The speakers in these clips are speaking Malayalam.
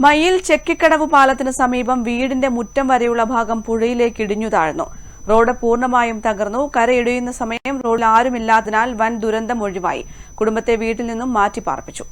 മയിൽ ചെക്കിക്കടവ് പാലത്തിന് സമീപം വീടിന്റെ മുറ്റം വരെയുള്ള ഭാഗം പുഴയിലേക്ക് ഇടിഞ്ഞു താഴ്ന്നു. റോഡ് പൂർണമായും തകർന്നു. കരയിടിയുന്ന സമയം റോഡിൽ ആരുമില്ലാത്തതിനാൽ വൻ ദുരന്തം ഒഴിവായി. കുടുംബത്തെ വീട്ടിൽ നിന്നും മാറ്റി പാർപ്പിച്ചു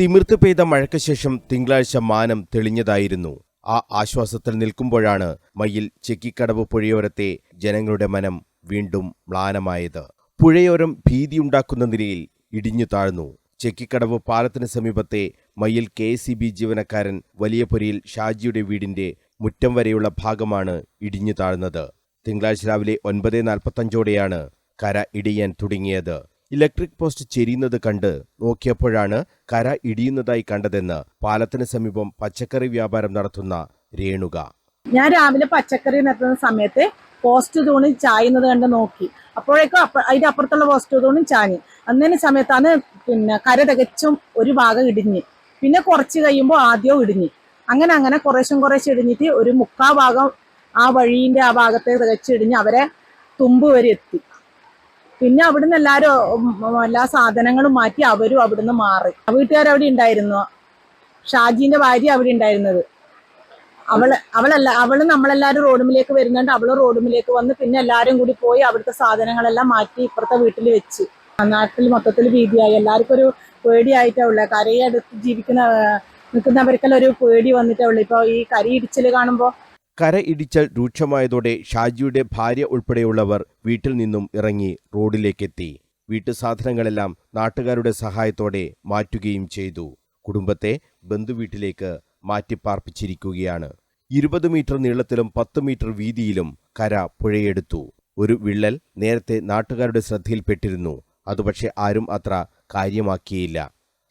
തിമിർത്ത് പെയ്ത മഴയ്ക്ക് ശേഷം തിങ്കളാഴ്ച മാനം തെളിഞ്ഞതായിരുന്നു. ആ ആശ്വാസത്തിൽ നിൽക്കുമ്പോഴാണ് മയിൽ ചെക്കിക്കടവ് പുഴയോരത്തെ ജനങ്ങളുടെ മനം വീണ്ടും മ്ലാനമായത്. പുഴയോരം ഭീതിയുണ്ടാക്കുന്ന നിലയിൽ ഇടിഞ്ഞു താഴ്ന്നു. ചെക്കിക്കടവ് പാലത്തിന് സമീപത്തെ മയിൽ കെ സി ബി ജീവനക്കാരൻ വലിയപുരയിൽ ഷാജിയുടെ വീടിന്റെ മുറ്റം വരെയുള്ള ഭാഗമാണ് ഇടിഞ്ഞു താഴ്ന്നത്. തിങ്കളാഴ്ച രാവിലെ ഒൻപത് നാൽപ്പത്തഞ്ചോടെയാണ് കര ഇടിയാൻ തുടങ്ങിയത്. ഇലക്ട്രിക് പോസ്റ്റ് ചെരിയുന്നത് കണ്ട് നോക്കിയപ്പോഴാണ് കര ഇടിയുന്നതായി കണ്ടതെന്ന് പാലത്തിന് സമീപം പച്ചക്കറി വ്യാപാരം നടത്തുന്ന രേണുക. ഞാൻ രാവിലെ പച്ചക്കറി നടത്തുന്ന സമയത്ത് പോസ്റ്റ് തൂണി ചായുന്നത് കണ്ട് നോക്കി. അപ്പോഴേക്കും അപ്പ അതിന്റെ അപ്പുറത്തുള്ള പോസ്റ്റ് തൂണി ചാഞ്ഞ്. അന്നേരം സമയത്താണ് പിന്നെ കര തികച്ചും ഒരു ഭാഗം ഇടിഞ്ഞ്. പിന്നെ കുറച്ച് കഴിയുമ്പോൾ ആദ്യവും ഇടിഞ്ഞ്. അങ്ങനെ അങ്ങനെ കുറേശ്ശും കുറേശ്ശെ ഇടിഞ്ഞിട്ട് ഒരു മുക്കാ ഭാഗം ആ വഴീന്റെ ആ ഭാഗത്തെ തികച്ചിടിഞ്ഞ് അവരെ തുമ്പ് വരെ എത്തി. പിന്നെ അവിടുന്ന് എല്ലാരും എല്ലാ സാധനങ്ങളും മാറ്റി അവരും അവിടുന്ന് മാറി. വീട്ടുകാരവിടെ ഉണ്ടായിരുന്നു. ഷാജിന്റെ ഭാര്യ അവിടെ ഉണ്ടായിരുന്നത്. അവൾ അവളല്ല അവൾ നമ്മളെല്ലാരും റോഡുമിലേക്ക് വരുന്നുണ്ട്. അവൾ റോഡുമിലേക്ക് വന്ന് പിന്നെ എല്ലാരും കൂടി പോയി അവിടുത്തെ സാധനങ്ങളെല്ലാം മാറ്റി ഇപ്പുറത്തെ വീട്ടിൽ വെച്ച്. നാട്ടിൽ മൊത്തത്തിൽ ഭീതിയായി. എല്ലാവർക്കും ഒരു പേടിയായിട്ടാ ഉള്ളത് കരയെടുത്ത് ജീവിക്കുന്ന നിൽക്കുന്നവർക്കെല്ലാം ഒരു പേടി വന്നിട്ടാ ഉള്ളത് ഇപ്പൊ ഈ കരി ഇടിച്ചിൽ കാണുമ്പോ കര ഇടിച്ചൽ രൂക്ഷമായതോടെ ഷാജിയുടെ ഭാര്യ ഉൾപ്പെടെയുള്ളവർ വീട്ടിൽ നിന്നും ഇറങ്ങി റോഡിലേക്കെത്തി. വീട്ടുസാധനങ്ങളെല്ലാം നാട്ടുകാരുടെ സഹായത്തോടെ മാറ്റുകയും ചെയ്തു. കുടുംബത്തെ ബന്ധുവീട്ടിലേക്ക് മാറ്റിപ്പാർപ്പിച്ചിരിക്കുകയാണ്. ഇരുപത് മീറ്റർ നീളത്തിലും പത്ത് മീറ്റർ വീതിയിലും കര പുഴയെടുത്തു. ഒരു വിള്ളൽ നേരത്തെ നാട്ടുകാരുടെ ശ്രദ്ധയിൽപ്പെട്ടിരുന്നു. അതുപക്ഷെ ആരും അത്ര കാര്യമാക്കിയില്ല.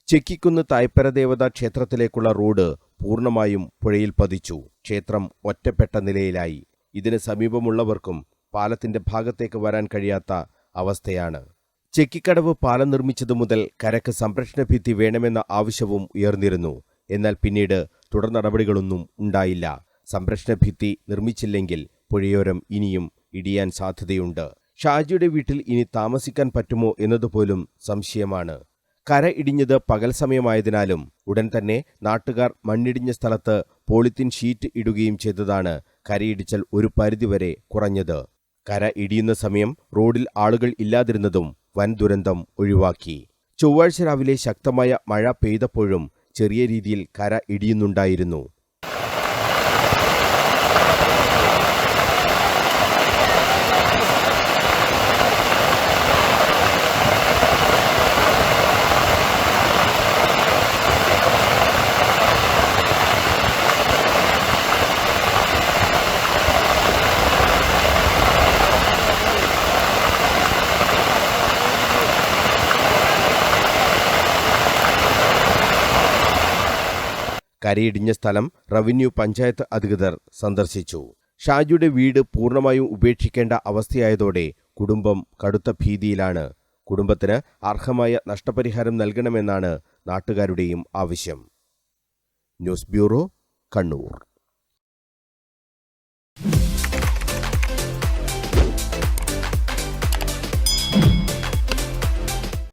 ചെക്കിക്കുന്ന് തായ്പരദേവത ക്ഷേത്രത്തിലേക്കുള്ള റോഡ് പൂർണമായും പുഴയിൽ പതിച്ചു. ക്ഷേത്രം ഒറ്റപ്പെട്ട നിലയിലായി. ഇതിന് സമീപമുള്ളവർക്കും പാലത്തിന്റെ ഭാഗത്തേക്ക് വരാൻ കഴിയാത്ത അവസ്ഥയാണ്. ചെക്കിക്കടവ് പാലം നിർമ്മിച്ചതു മുതൽ കരക്ക് സംരക്ഷണ ഭിത്തി വേണമെന്ന ആവശ്യവും ഉയർന്നിരുന്നു. എന്നാൽ പിന്നീട് തുടർ നടപടികളൊന്നും ഉണ്ടായില്ല. സംരക്ഷണ ഭിത്തി നിർമ്മിച്ചില്ലെങ്കിൽ പുഴയോരം ഇനിയും ഇടിയാൻ സാധ്യതയുണ്ട്. ഷാജിയുടെ വീട്ടിൽ ഇനി താമസിക്കാൻ പറ്റുമോ എന്നതുപോലും സംശയമാണ്. കര ഇടിഞ്ഞത് പകൽ സമയമായതിനാലും ഉടൻ തന്നെ നാട്ടുകാർ മണ്ണിടിഞ്ഞ സ്ഥലത്ത് പോളിത്തീൻ ഷീറ്റ് ഇടുകയും ചെയ്തതാണ് കരയിടിച്ചൽ ഒരു പരിധിവരെ കുറഞ്ഞത്. കര ഇടിയുന്ന സമയം റോഡിൽ ആളുകൾ ഇല്ലാതിരുന്നതും വൻ ദുരന്തം ഒഴിവാക്കി. ചൊവ്വാഴ്ച രാവിലെ ശക്തമായ മഴ പെയ്തപ്പോഴും ചെറിയ രീതിയിൽ കര ഇടിയുന്നുണ്ടായിരുന്നു. കരയിടിഞ്ഞ സ്ഥലം റവന്യൂ പഞ്ചായത്ത് അധികൃതർ സന്ദർശിച്ചു. ഷാജിയുടെ വീട് പൂർണമായും ഉപേക്ഷിക്കേണ്ട അവസ്ഥയായതോടെ കുടുംബം കടുത്ത ഭീതിയിലാണ്. കുടുംബത്തിന് അർഹമായ നഷ്ടപരിഹാരം നൽകണമെന്നാണ് നാട്ടുകാരുടെയും ആവശ്യം. News bureau Kannur.